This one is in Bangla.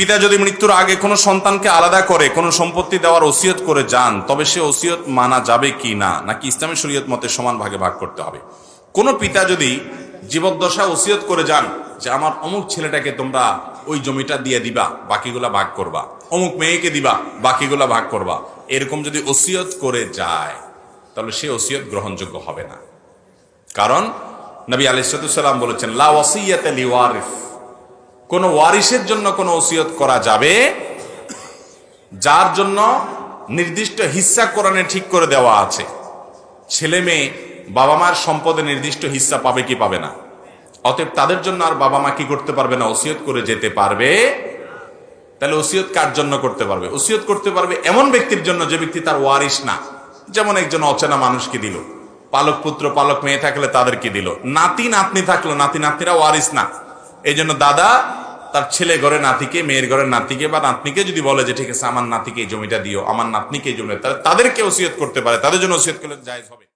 পিতা যদি মৃত্যুর আগে কোনো সন্তানকে আলাদা করে, কোনো সম্পত্তি দেওয়ার ওসিয়ত করে যান, তবে সে ওসিয়ত মানা যাবে কি না? নাকি ইসলামী শরীয়ত মতে সমান ভাগে ভাগ করতে হবে? কোনো পিতা যদি জীবদ্দশা ওসিয়ত করে যান যে, আমার অমুক ছেলেটাকে তোমরা ওই জমিটা দিয়ে দিবা, বাকিগুলা ভাগ করবা। অমুক মেয়েকে দিবা, বাকিগুলা ভাগ করবা। এরকম যদি ওসিয়ত করে যায়, তাহলে সে ওসিয়ত গ্রহণযোগ্য হবে না। কারণ নবী আলাইসাল্লাম বলেছেন, লা ওয়াসিয়াতে লিওয়ারিফ কোন ওয়ারিসের জন্য কোনো ওসিয়ত করা যাবে? যার জন্য নির্দিষ্ট হিস্সা কোরআনে ঠিক করে দেওয়া আছে। ছেলে মেয়ে বাবা মার সম্পদে নির্দিষ্ট হিস্সা পাবে কি পাবে না? অতএব তাদের জন্য আর বাবা মা কি করতে পারবে না? ওসিয়ত করে যেতে পারবে। তাহলে ওসিয়ত কার জন্য করতে পারবে? ওসিয়ত করতে পারবে এমন ব্যক্তির জন্য যে ব্যক্তি তার ওয়ারিস না। যেমন একজন অচেনা মানুষকে দিল? পালক পুত্র পালক মেয়ে থাকলে তাদেরকে দিল? নাতি, নাতনি থাকল, নাতি, নাতনিরা ওয়ারিস না। এই জন্য দাদা, তার ছেলে ঘরে নাতিকে, মেয়ের ঘরের নাতিকে বা নাতনিকে যদি বলে যে, ঠিক আছে, আমার নাতিকে এই জমিটা দিও, আমার নাতনিকে এই জমিটা তাদেরকে ওসিয়ত করতে পারে, তাদের জন্য ওসিয়ত করলে জায়েজ হবে।